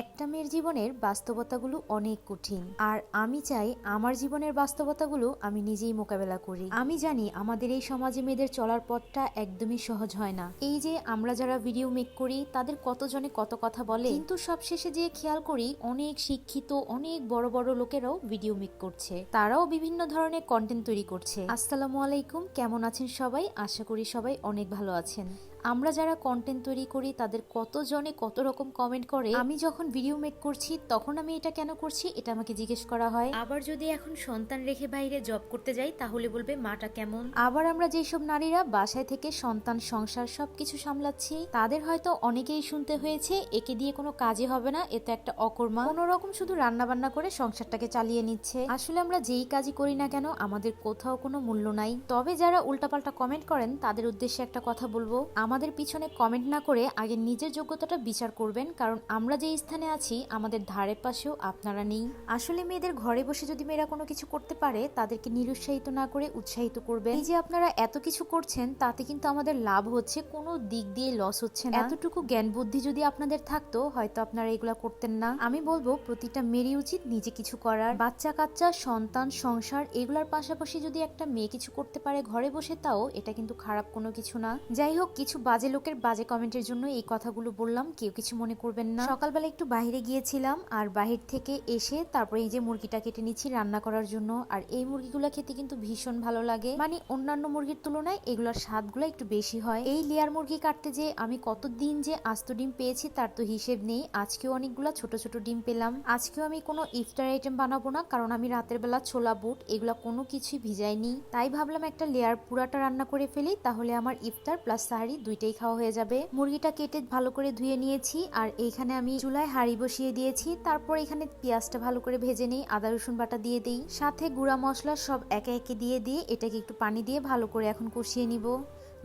একটা মেয়ের জীবনের বাস্তবতাগুলো অনেক কঠিন। আর আমি চাই আমার জীবনের বাস্তবতাগুলো আমি নিজেই মোকাবেলা করি। আমি জানি আমাদের এই সমাজে মেয়েদের চলার পথটা একদমই সহজ হয় না। এই যে আমরা যারা ভিডিও মেক করি, তাদের কতজনে কত কথা বলে? কিন্তু সব শেষে যে খেয়াল করি, অনেক শিক্ষিত, অনেক বড় বড় লোকেরাও ভিডিও মেক করছে। তারাও বিভিন্ন ধরনের কন্টেন্ট তৈরি করছে। আসসালামু আলাইকুম, কেমন আছেন সবাই? আশা করি সবাই অনেক ভালো আছেন। আমরা যারা কন্টেন্ট তৈরি করি তাদের কতজনে কত রকম কমেন্ট করে আমি যখন ভিডিও মেক করছি তখন আমি এটা কেন করছি এটা আমাকে জিজ্ঞেস করা হয়। আবার যদি এখন সন্তান রেখে বাইরে জব করতে যাই তাহলে বলবে মাটা কেমন? আবার আমরা যেসব নারীরা বাসায় থেকে সন্তান সংসার সবকিছু সামলাচ্ছি তাদের হয়তো অনেকেই শুনতে হয়েছে একে দিয়ে কোনো কাজই হবে না এ তো একটা অকর্মা। কোনো রকম শুধু রান্না বান্না করে সংসারটাকে চালিয়ে নিচ্ছে। আসলে আমরা যেই কাজই করি না কেন আমাদের কোথাও কোনো মূল্য নাই। তবে যারা উল্টাপাল্টা কমেন্ট করেন তাদের উদ্দেশ্যে একটা কথা বলব। আমাদের পিছনে কমেন্ট না করে আগে নিজের যোগ্যতাটা বিচার করবেন, কারণ আমরা যে স্থানে আছি, আমাদের ধারে পাশেও আপনারা নেই। আসলে মেয়েদের ঘরে বসে যদি মেয়েরা কোনো কিছু করতে পারে, তাদেরকে নিরুৎসাহিত না করে উৎসাহিত করবেন। এই যে আপনারা এত কিছু করছেন, তাতে কিন্তু আমাদের লাভ হচ্ছে, কোনো দিক দিয়ে লস হচ্ছে না। এতটুকু জ্ঞান বুদ্ধি যদি আপনাদের থাকতো, হয়তো আপনারা এগুলা করতেন না। আমি বলব, প্রতিটা মেয়েরই উচিত নিজে কিছু করার। বাচ্চা, কাচ্চা, সন্তান, সংসার, এগুলার পাশাপাশি যদি একটা মেয়ে কিছু করতে পারে ঘরে বসে, তাও এটা কিন্তু খারাপ কোনো কিছু না। যাই হোক, কিছু বাজে লোকের বাজে কমেন্টের জন্য এই কথাগুলো বললাম, কেউ কিছু মনে করবেন না। সকালবেলা একটু বাইরে গিয়েছিলাম, আর বাহির থেকে এসে তারপরে এই যে মুরগিটা কেটে নিচ্ছি রান্না করার জন্য। আর এই মুরগিগুলো খেতে কিন্তু ভীষণ ভালো লাগে। মানে অন্যান্য মুরগির তুলনায় এগুলোর স্বাদগুলো একটু বেশি হয়। এই লেয়ার মুরগি কাটতে যে আমি কতদিন যে আস্ত ডিম পেয়েছি তার তো হিসেব নেই। আজকেও অনেকগুলো ছোট ছোট ডিম পেলাম। আজকেও আমি কোনো ইফতার আইটেম বানাবো না, কারণ আমি রাতের বেলা ছোলা বুট এগুলো কোনো কিছুই ভিজাইনি। তাই ভাবলাম একটা লেয়ার পুরাটা রান্না করে ফেলি, তাহলে আমার ইফতার প্লাস সাহারি দুইটাই খাওয়া হয়ে যাবে। মুরগিটা কেটে ভালো করে ধুয়ে নিয়েছি, আর এইখানে আমি চুলায় হাঁড়ি বসিয়ে দিয়েছি। তারপর এখানে পেঁয়াজটা ভালো করে ভেজে নিই, আদা, রসুন বাটা দিয়ে দিই। সাথে গুঁড়া মশলা সব একে একে দিয়ে দিয়ে এটাকে একটু পানি দিয়ে ভালো করে এখন কষিয়ে নিব।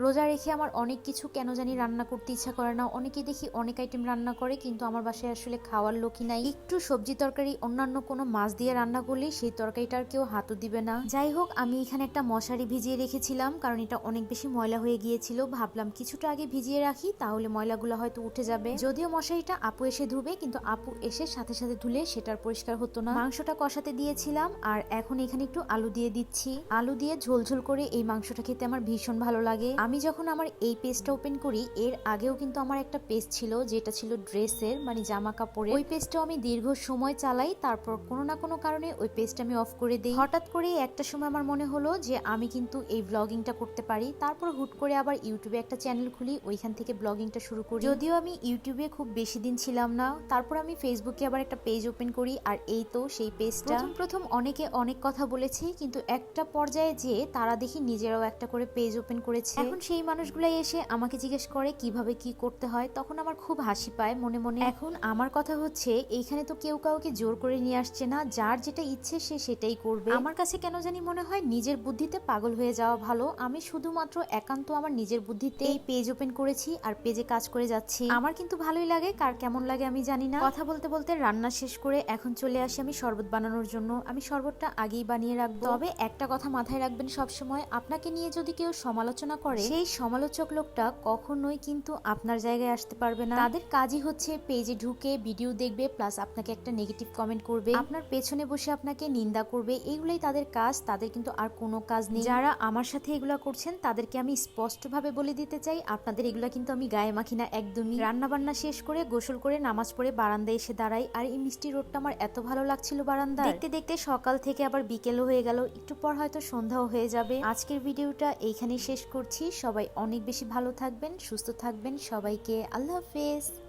রোজা রেখে আমার অনেক কিছু কেন জানি রান্না করতে ইচ্ছা করে না। অনেকে দেখি অনেক আইটেম রান্না করে, কিন্তু আমার বাসায় আসলে খাওয়ার লোকই নাই। একটু সবজি তরকারি, অন্যান্য কোনো মাছ দিয়ে রান্না করলে সেই তরকারিটার কেউ হাতও দিবে না। যাই হোক, আমি এখানে একটা মশারি ভিজিয়ে রেখেছিলাম, কারণ এটা অনেক বেশি ময়লা হয়ে গিয়েছিল। ভাবলাম কিছুটা আগে ভিজিয়ে রাখি, তাহলে ময়লাগুলো হয়তো উঠে যাবে। যদিও মশারিটা আপু এসে ধুবে, কিন্তু আপু এসে সাথে সাথে ধুলে সেটার পরিষ্কার হতো না। মাংসটা কষাতে দিয়েছিলাম, আর এখন এখানে একটু আলু দিয়ে দিচ্ছি। আলু দিয়ে ঝোলঝোল করে এই মাংসটা খেতে আমার ভীষণ ভালো লাগে। আমি যখন আমার এই পেজটা ওপেন করি, এর আগেও কিন্তু আমার একটা পেজ ছিল, যেটা ছিল ড্রেসের মানে জামা কাপড়ের ওই পেজটাও আমি দীর্ঘ সময় চালাই, তারপর কোনো না কোনো কারণে ওই পেজটা আমি অফ করে দিই। হঠাৎ করে একটা সময় আমার মনে হলো যে, আমি কিন্তু এই ব্লগিংটা করতে পারি। তারপর হুট করে আবার ইউটিউবে একটা চ্যানেল খুলি, ওইখান থেকে ব্লগিংটা শুরু করি। যদিও আমি ইউটিউবে খুব বেশি দিন ছিলাম না, তারপর আমি ফেসবুকে আবার একটা পেজ ওপেন করি, আর এই তো সেই পেজটা প্রথম অনেকে অনেক কথা বলেছে, কিন্তু একটা পর্যায়ে যে তারা দেখি নিজেরাও একটা করে পেজ ওপেন করেছে। এখন সেই মানুষগুলাই এসে আমাকে জিজ্ঞেস করে কীভাবে কি করতে হয়, তখন আমার খুব হাসি পায় মনে মনে। এখন আমার কথা হচ্ছে এইখানে তো কেউ কাউকে জোর করে নিয়ে আসছে না, যার যেটা ইচ্ছে সে সেটাই করবে। আমার কাছে কেন জানি মনে হয় নিজের বুদ্ধিতে পাগল হয়ে যাওয়া ভালো। আমি শুধুমাত্র একান্ত আমার নিজের বুদ্ধিতে এই পেজ ওপেন করেছি আর পেজে কাজ করে যাচ্ছি। আমার কিন্তু ভালোই লাগে, কার কেমন লাগে আমি জানি না। কথা বলতে বলতে রান্না শেষ করে এখন চলে আসি আমি শরবত বানানোর জন্য। আমি শরবতটা আগেই বানিয়ে রাখব। তবে একটা কথা মাথায় রাখবেন সবসময়, আপনাকে নিয়ে যদি কেউ সমালোচনা করে সেই সমালোচক লোকটা কখনোই কিন্তু আপনার জায়গায় আসতে পারবে না। তাদের কাজই হচ্ছে পেজে ঢুকে ভিডিও দেখবে, প্লাস আপনাকে একটা নেগেটিভ কমেন্ট করবে। আপনার পেছনে বসে আপনাকে নিন্দা করবে। এগুলোই তাদের কাজ, তাদের কিন্তু আর কোনো কাজ নেই। যারা আমার সাথে এগুলা করছেন, তাদেরকে আমি স্পষ্টভাবে বলে দিতে চাই, আপনাদের এগুলো কিন্তু আমি গায়ে মাখি না একদমই। রান্না বান্না শেষ করে, গোসল করে, নামাজ পড়ে বারান্দায় এসে দাঁড়াই। আর এই মিষ্টি রোডটা আমার এত ভালো লাগছিল বারান্দা দেখতে দেখতে সকাল থেকে আবার বিকেলও হয়ে গেল। একটু পর হয়তো সন্ধ্যাও হয়ে যাবে। আজকের ভিডিওটা এইখানেই শেষ করছি। সবাই অনেক বেশি ভালো থাকবেন সুস্থ থাকবেন। সবাইকে আল্লাহ হাফেজ।